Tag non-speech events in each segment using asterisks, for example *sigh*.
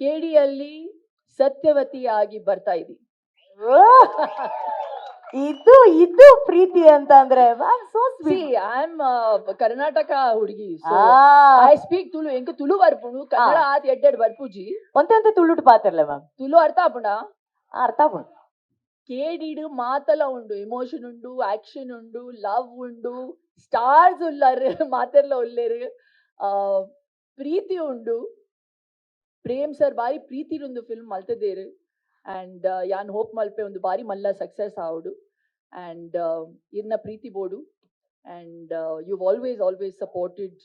ಕೇಡಿಯಲ್ಲಿ ಸತ್ಯವತಿಯಾಗಿ ಬರ್ತಾ ಇದ್ದೀನಿ ಇದು ಇದು ಪ್ರೀತಿ ಅಂತ ಅಂದ್ರೆ ಸೋ ಐ ಆಮ್ ಕರ್ನಾಟಕ ಹುಡುಗಿ. ಐ ಸ್ಪೀಕ್ ತುಳು ಎಂಕ್ ತುಳು ಬರ್ಪುಂಡು ಕನ್ನಡ ಆತ್ ಎಡ್ಡೆಡ್ ಬರ್ಪುಜಿ. ಒಂತೆ ಒಂತೆ ತುಳುಟ್ ಪಾತಿರ್ಲೆ ಮ್ಯಾಮ್? ತುಳು ಅರ್ಥ ಆಪುಂಡ ಅರ್ಥ ಆಗ್ಬೋದು ಕೇಡಿಡು ಮಾತಲ ಉಂಡು ಎಮೋಷನ್ ಉಂಡು ಆಕ್ಷನ್ ಉಂಡು ಲವ್ ಉಂಡು ಸ್ಟಾರ್ಸ್ ಉಲ್ಲರ್ ಮಾತೆಲ್ಲ ಉಲ್ಲರ್ ಆ, ಪ್ರೀತಿ ಉಂಡು. ಪ್ರೇಮ್ ಸರ್ ಬಾರಿ ಪ್ರೀತಿ ಒಂದು ಫಿಲ್ಮ್ ಮಲ್ತದೇರು ಆ್ಯಂಡ್ ಯಾನ್ ಹೋಪ್ ಮಲ್ಪೆ ಒಂದು ಬಾರಿ ಮಲ್ಲ ಸಕ್ಸಸ್ ಆವಡು. ಆ್ಯಂಡ್ ಇರ್ನ ಪ್ರೀತಿ ಬೋಡು. And you always always supported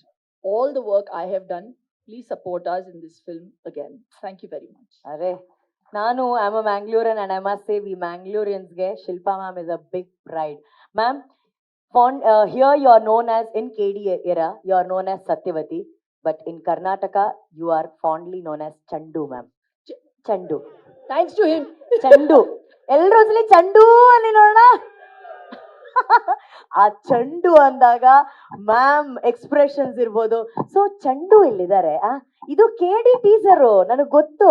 all the work I have done please support us in this film again thank you very much ಅರೆ, ನಾನು am a Mangalorean and I must say we ಮ್ಯಾಂಗ್ಳೂರಿಯನ್ಸ್ಗೆ Shilpa ma'am is a big pride ma'am from here you are known as in K D era you are known as Satyavati but in Karnataka you are fondly known as Chandu ma'am Chandu thanks to him Chandu ಎಲ್ಲರೂ ಒಂದ್ಸಲಿ ಚಂಡು ಅಲ್ಲಿ ನೋಡೋಣ ಆ ಚಂಡು ಅಂದಾಗ ma'am expressions ಇರ್ಬೋದು. So ಚಂಡು ಇಲ್ಲಿದ್ದಾರೆ ಆ? ಇದು ಕೆ ಡಿ ಟೀಸರು ನನಗೆ ಗೊತ್ತು.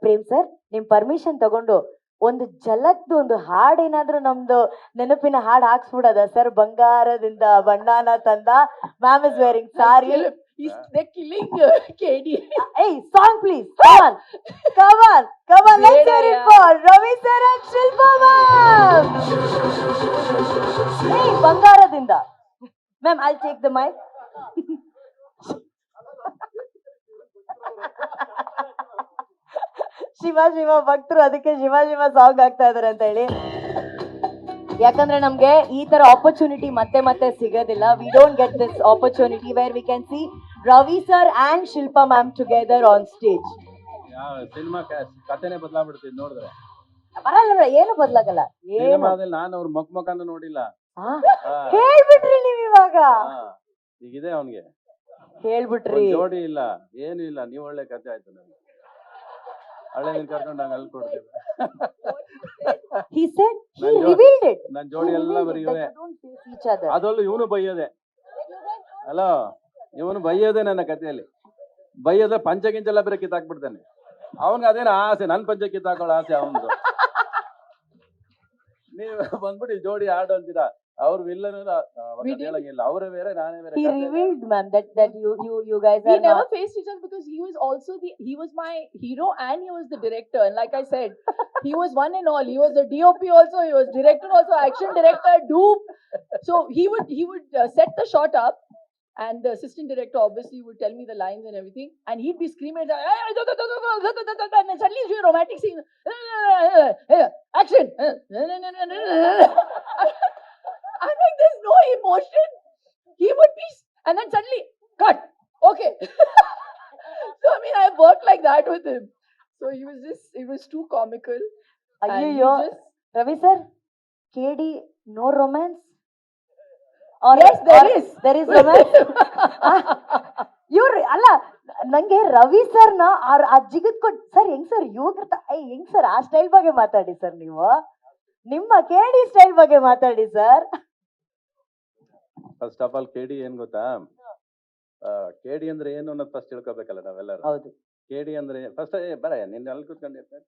ಪ್ರೇಮ್ ಸರ್ ನಿಮ್ ಪರ್ಮಿಷನ್ ತಗೊಂಡು ಒಂದು ಜಲಕ್ದು ಒಂದು ಹಾಡ್ ಏನಾದ್ರೂ ನಮ್ದು ನೆನಪಿನ ಹಾಡ್ ಹಾಕ್ಸ್ಬಿಡದ ಸರ್ ಬಂಗಾರದಿಂದ ಬಣ್ಣಾನ ತಂದ ma'am is wearing sari He's the killing KD. ಏಯ್ song please come on come on come on let's hear it ಬೇಡಯ್ಯ. For Ravi sir and Shilpa ma'am ಏಯ್ ಬಂಗಾರದಿಂದ. Ma'am I take the mic Shiva Shiva ಭಕ್ತರು ಅದಕ್ಕೆ Shiva Shiva song ಆಗ್ತಾ ಇದಾರೆ ಅಂತ ಹೇಳಿ. ಯಾಕಂದ್ರೆ ನಮ್ಗೆ ಈ ತರ ಆಪರ್ಚುನಿಟಿ ಮತ್ತೆ ಮತ್ತೆ ಸಿಗೋದಿಲ್ಲ. We don't get this opportunity where we can see Ravi sir and Shilpa ma'am together on stage cinema ಕಥೆನೆ ಬದಲಾಗ್ಬಿಡ್ತಿದ್ ನೋಡಿದ್ರೆ. ಬರಲ್ಲ ಏನು ಬದಲಾಗಲ್ಲ ಸಿನಿಮಾದಲ್ಲಿ ನಾನು ಅವ್ರ ಮಕ್ ಮೊಕನು ನೋಡಿಲ್ಲ. ಹೇಳ್ಬಿಟ್ರಿ ನೀವ್ ಇವಾಗ. ಈಗಿದೆ ಅವನ್ಗೆ. ಹೇಳ್ಬಿಟ್ರಿ. ಜೋಡಿ ಇಲ್ಲ ಏನು ಇಲ್ಲ ನೀವ್ ಒಳ್ಳೆ ಕಥೆ ಆಯ್ತು ನನ್ಗೆ ಹಳೆ ನೀನ್ ಕರ್ಕೊಂಡು ಹಂಗ ಅಲ್ಲಿ ಕೊಡ್ತೇವೆ. He said he ನನ್ ಜೋ- revealed it. ನನ್ ಜೋಡಿ He ಎಲ್ಲ revealed ಬರೀ it, ಇವೇ that you don't face each other. ಅದರಲ್ಲೂ ಇವನು ಬೈಯೋದೆ. ಅಲೋ ಇವನು ಬೈಯೋದೆ ನನ್ನ ಕಥೆಯಲ್ಲಿ. ಬೈಯೋದ್ರೆ ಪಂಚ ಗಿಂಚೆಲ್ಲ ಬೇರೆ ಕಿತ್ತಾಕ್ಬಿಡ್ತಾನೆ. ಅವನ್ಗೆ ಅದೇನ ಆಸೆ ನನ್ ಪಂಚ ಕಿತ್ತಾಕೊಳ್ಳೋ ಆಸೆ ಅವನದು. *laughs* ನೀವು ಬಂದ್ಬಿಟ್ಟು ಈ ಜೋಡಿ ಆಡು ಅಂತೀರಾ? ಅವ್ರ ವಿಲ್ಲನ್ We did. ಹೇಳಂಗಿಲ್ಲ ಅವರೇ ಬೇರೆ ನಾನೇ ಬೇರೆ he ಕಥೆ. revealed ma'am that that you you you guys We are never not faced each other because he was also the he was my hero and he was the director. And like I said, he was one and all. He was the DOP also. He was director also, action director, dupe. So he would he would uh, set the shot up. And the assistant director obviously would tell me the lines and everything, and he'd be screaming, and then suddenly it's a romantic scene. *laughs* Action! *laughs* *laughs* emotion. He would be, and then suddenly, cut. Okay. so I mean, I worked like that with him. So he was just, it was too comical. Are you your just, Ravi sir? KD, no romance? or yes, there or is. there is romance ಇವ್ರು ಅಲ್ಲ ನಂಗೆ ರವಿ ಸರ್ನ ಅವ್ರ ಆ ಜಿಗದ್ ಕೊಟ್ sir ಹೆಂಗ್ sir ಯುವಕರ ಹೆಂಗ್ ಸರ್ ಆ ಸ್ಟೈಲ್ ಬಗ್ಗೆ ಮಾತಾಡಿ ಸರ್ ನೀವು ನಿಮ್ಮ ಕೇಳಿ ಸ್ಟೈಲ್ ಬಗ್ಗೆ ಮಾತಾಡಿ sir first of all KD ಏನ್ ಗೊತ್ತಾ? ಕೆಡಿ ಅಂದ್ರೆ ಏನು ಅನ್ನೋದು ಫಸ್ಟ್ ತಿಳ್ಕೊಬೇಕಲ್ಲ ನಾವೆಲ್ಲರೂ. ಹೌದು. ಕೆಡಿ ಅಂದ್ರೆ ಫಸ್ಟ್ ಬರ ನಿನ್ನ ಅಲ್ಲಿ ಕೂತ್ಕೊಂಡಿರ್ತಾರೆ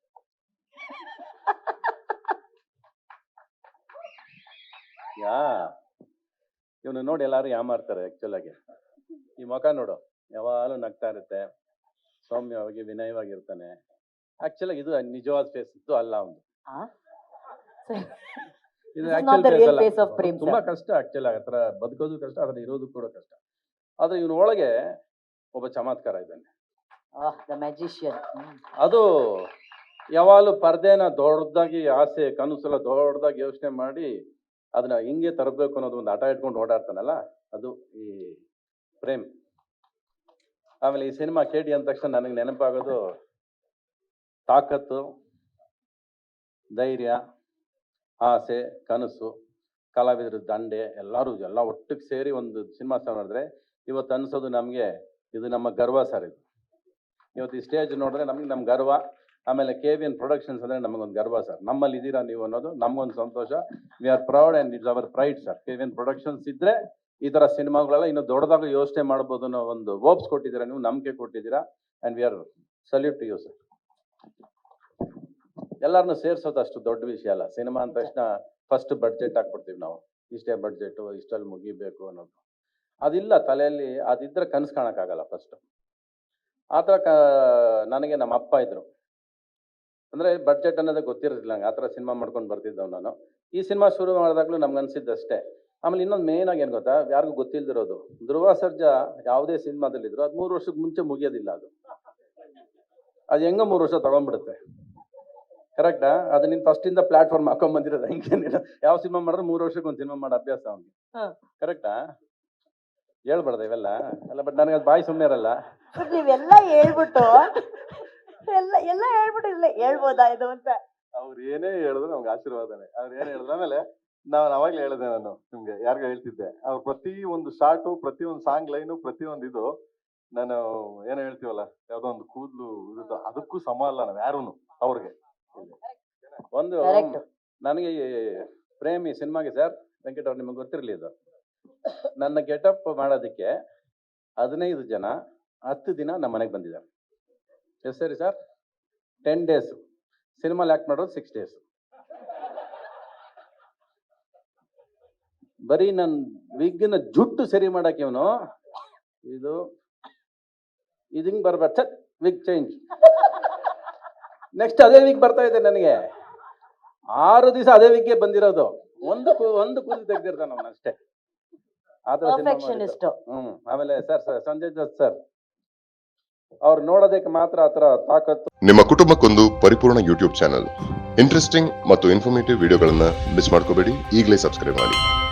ಯಾ? ಇವನು ನೋಡಿ ಎಲ್ಲಾರು ಯಾಮಾರ್ತಾರೆ ಆಕ್ಚುಲ್ ಆಗಿ. ಈ ಮುಖ ನೋಡು ಯಾವಾಗಲೂ ನಗ್ತಾ ಇರುತ್ತೆ. ಸೌಮ್ಯವಾಗಿ ವಿನಯವಾಗಿರ್ತಾನೆ. ಆಕ್ಚುಲ್ ಇದು ನಿಜವಾದ ಫೇಸ್ ಇದು ಅಲ್ಲ ಅವನು? ಇದು ಪ್ರೇಮ್ ತುಂಬಾ. ಕಷ್ಟ ಆಕ್ಚುಲ್ ಆತರ ಬದುಕೋದು ಕಷ್ಟ ಅದನ್ನ ಇರೋದು ಕೂಡ ಕಷ್ಟ. ಆದ್ರೆ ಇವನ ಒಳಗೆ ಒಬ್ಬ ಚಮತ್ಕಾರ ಇದ್ದಾನೆ. ಮ್ಯಾಜಿಷಿಯನ್ ಅದು ಯಾವಾಗಲೂ ಪರ್ದೆನ ದೊಡ್ಡದಾಗಿ ಆಸೆ ಕನಸೆಲ್ಲ ದೊಡ್ಡದಾಗಿ ಯೋಚನೆ ಮಾಡಿ ಅದನ್ನ ಹಿಂಗೆ ತರಬೇಕು ಅನ್ನೋದು ಒಂದು ಆಟ ಇಟ್ಕೊಂಡು ಓಡಾಡ್ತಾನಲ್ಲ ಅದು ಈ ಪ್ರೇಮ್. ಆಮೇಲೆ ಈ ಸಿನಿಮಾ ಕೇಳಿ ಅಂದ ತಕ್ಷಣ ನನಗೆ ನೆನಪಾಗೋದು ತಾಕತ್ತು ಧೈರ್ಯ. ಆಸೆ, ಕನಸು, ಕಲಾವಿದರ, ದಂಡೆ, ಎಲ್ಲರೂ ಎಲ್ಲ ಒಟ್ಟಿಗೆ ಸೇರಿ ಒಂದು ಸಿನಿಮಾ ನೋಡಿದ್ರೆ ಇವತ್ತು ಅನಿಸೋದು ನಮಗೆ ಇದು ನಮ್ಮ ಗರ್ವ ಸರ್ ಇದು. ಇವತ್ತು ಈ ಸ್ಟೇಜ್ ನೋಡಿದ್ರೆ ನಮಗೆ ನಮ್ಮ ಗರ್ವ, ಆಮೇಲೆ ಕೆ ವಿ ಎನ್ ಪ್ರೊಡಕ್ಷನ್ಸ್ ಅಂದರೆ ನಮಗೊಂದು ಗರ್ವ ಸರ್. ನಮ್ಮಲ್ಲಿ ಇದ್ದೀರಾ ನೀವು ಅನ್ನೋದು ನಮಗೊಂದು ಸಂತೋಷ. We are proud and it's our pride sir. K V N productions ಇದ್ದರೆ ಈ ಥರ ಸಿನಿಮಾಗಳೆಲ್ಲ ಇನ್ನೂ ದೊಡ್ಡದಾಗ ಯೋಚನೆ ಮಾಡ್ಬೋದು ಅನ್ನೋ ಒಂದು ಹೋಪ್ಸ್ ಕೊಟ್ಟಿದ್ದೀರಾ ನೀವು, ನಂಬಿಕೆ ಕೊಟ್ಟಿದ್ದೀರಾ and we are salute to you sir ಎಲ್ಲರನ್ನೂ ಸೇರ್ಸೋದು ಅಷ್ಟು ದೊಡ್ಡ ವಿಷಯ ಅಲ್ಲ. ಸಿನಿಮಾ ಅಂದ ತಕ್ಷಣ ಫಸ್ಟ್ ಬಡ್ಜೆಟ್ ಹಾಕ್ಬಿಡ್ತೀವಿ ನಾವು. ಇಷ್ಟೇ ಬಡ್ಜೆಟ್ ಇಷ್ಟಲ್ಲಿ ಮುಗಿಬೇಕು ಅನ್ನೋದು. ಅದಿಲ್ಲ ತಲೆಯಲ್ಲಿ ಅದಿದ್ರೆ ಕನಸು ಕಾಣಕ್ಕಾಗಲ್ಲ ಫಸ್ಟ್ ಆ ಥರ ಕ ನನಗೆ ನಮ್ಮ ಅಪ್ಪ ಇದ್ರು. ಅಂದರೆ ಬಡ್ಜೆಟ್ ಅನ್ನೋದೇ ಗೊತ್ತಿರೋದಿಲ್ಲ ನಂಗೆ. ಆ ಥರ ಸಿನಿಮಾ ಮಾಡ್ಕೊಂಡು ಬರ್ತಿದ್ದವ್ ನಾನು. ಈ ಸಿನಿಮಾ ಶುರು ಮಾಡಿದಾಗಲೂ ನಮ್ಗೆ ಅನ್ಸಿದ್ದಷ್ಟೇ ಆಮೇಲೆ ಇನ್ನೊಂದು ಮೇನ್ ಆಗಿ ಏನು ಗೊತ್ತಾ? ಯಾರಿಗೂ ಗೊತ್ತಿಲ್ದಿರೋದು. ಧ್ರುವ ಸರ್ಜಾ ಯಾವುದೇ ಸಿನಿಮಾದಲ್ಲಿದ್ರು ಅದು ಮೂರು ವರ್ಷಕ್ಕೆ ಮುಂಚೆ ಮುಗಿಯೋದಿಲ್ಲ ಅದು. ಅದು ಹೆಂಗೋ ಮೂರು ವರ್ಷ ತಗೊಂಡ್ಬಿಡುತ್ತೆ. ಕರೆಕ್ಟಾ ಅದು ನೀನ್ ಫಸ್ಟ್ ಇಂದ ಪ್ಲಾಟ್ಫಾರ್ಮ್ ಹಾಕೊಂಡ್ ಬಂದಿರೋದು ಹಂಗೇನಿಲ್ಲ. ಯಾವ ಸಿನಿಮಾ ಮಾಡಿದ್ರೆ ಮೂರು ವರ್ಷಕ್ಕೆ ಒಂದು ಸಿನಿಮಾ ಮಾಡೋ ಅಭ್ಯಾಸ ಅವ್ನಿಗೆ. ಕರೆಕ್ಟ್ ಹೇಳ್ಬಾರ್ದ ಇವೆಲ್ಲ. ಅಲ್ಲ ಬಟ್ ನನಗೆ ಅದು ಬಾಯಿ ಸುಮ್ಮನೆ ಇರಲ್ಲ. ನೀವೆಲ್ಲ ಹೇಳ್ಬಿಟ್ಟು ಎಲ್ಲ ಎಲ್ಲ ಹೇಳ್ಬಿಟ್ಟು ಇಲ್ಲ ಹೇಳ್ಬೋದಾ ಇದು ಅಂತ? ಅವ್ರು ಏನೇ ಹೇಳಿದ್ರು ನಮ್ಗೆ ಆಶೀರ್ವಾದನೆ. ಅವ್ರು ಏನ್ ಹೇಳಿದ್ರು ಆಮೇಲೆ ನಾವು ಅವಾಗ್ಲೇ ಹೇಳಿದೆ ನಾನು ನಿಮ್ಗೆ ಯಾರಿಗೂ ಹೇಳ್ತಿದ್ದೆ. ಅವ್ರ ಪ್ರತಿ ಒಂದು ಶಾರ್ಟು ಪ್ರತಿ ಒಂದು ಸಾಂಗ್ ಲೈನು ಪ್ರತಿ ಒಂದು ಇದು ನಾನು ಏನೋ ಹೇಳ್ತೀವಲ್ಲ ಯಾವ್ದೋ ಒಂದು ಕೂದಲು ಇದು ಅದಕ್ಕೂ ಸಮ ಅಲ್ಲ ನಾವು ಯಾರೂ ಅವ್ರಿಗೆ. ಒಂದು Correct. ನನಗೆ ಈ ಪ್ರೇಮಿ ಸಿನಿಮಾಗೆ ಸರ್ ವೆಂಕಟ ಅವ್ರು ನಿಮಗೆ ಗೊತ್ತಿರಲಿ ಇದು. ನನ್ನ ಗೆಟಪ್ ಮಾಡೋದಕ್ಕೆ ಹದಿನೈದು ಜನ ಹತ್ತು ದಿನ ನಮ್ಮ ಮನೆಗೆ ಬಂದಿದ್ದಾರೆ. ಎಸ್ ಸರಿ ಸರ್? Ten days. ಸಿನಿಮಾಲಿ ಆ್ಯಕ್ಟ್ ಮಾಡೋದು ಸಿಕ್ಸ್ ಡೇಸ್. ಬರೀ ನನ್ನ ವಿಗ್ನ ಜುಟ್ಟು ಸರಿ ಮಾಡಕ್ಕೆ ಇವನು ಇದು ಇದು ಹಿಂಗೆ ಬರ್ಬಾರ್ದು ವಿಗ್ ಚೇಂಜ್. ನೆಕ್ಸ್ಟ್ ಅದೇ ವಿಗ್ ಬರ್ತಾ ಇದೆ ನನಗೆ. ಆರು ದಿವಸ ಅದೇ ವಿಗ್ಗೆ ಬಂದಿರೋದು. ಒಂದು ಒಂದು ಕೂದಲು ತೆಗ್ದಿರ್ತಾನೆ ಅವನು ಅಷ್ಟೇ. ಹ್ಮ್. ಆಮೇಲೆ sir sir Sanjay Dutt sir. ಅವ್ರು ನೋಡೋದಕ್ಕೆ ಮಾತ್ರ ಆತರ ತಾಕತ್ತು. ನಿಮ್ಮ ಕುಟುಂಬಕ್ಕೊಂದು ಪರಿಪೂರ್ಣ ಯೂಟ್ಯೂಬ್ ಚಾನಲ್. ಇಂಟ್ರೆಸ್ಟಿಂಗ್ ಮತ್ತು ಇನ್ಫಾರ್ಮೇಟಿವ್ ವಿಡಿಯೋಗಳನ್ನ ಮಿಸ್ ಮಾಡ್ಕೋಬೇಡಿ. ಈಗಲೇ ಸಬ್ಸ್ಕ್ರೈಬ್ ಮಾಡಿ.